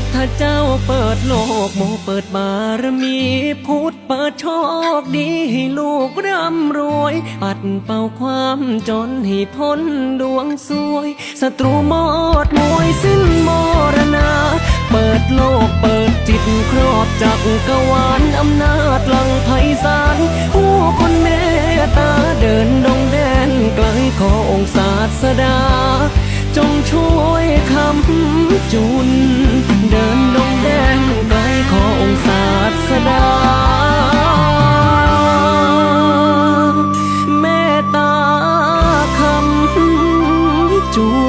ทธเจ้าเปิดโลกโมเปิดบารมีพุทธเปิดโชคดีให้ลูกร่ำรวย ปัดเป่าความจนให้พ้นดวงสวยศัตรูหมดมวยสิ้นมรณา เปิดโลกเปิดจิตครอบจักกวาลอำนาจลังไพศาลผู้คนเมตตาเดินดงแดนไกลขอองค์ศาสดา จงช่วยคำ to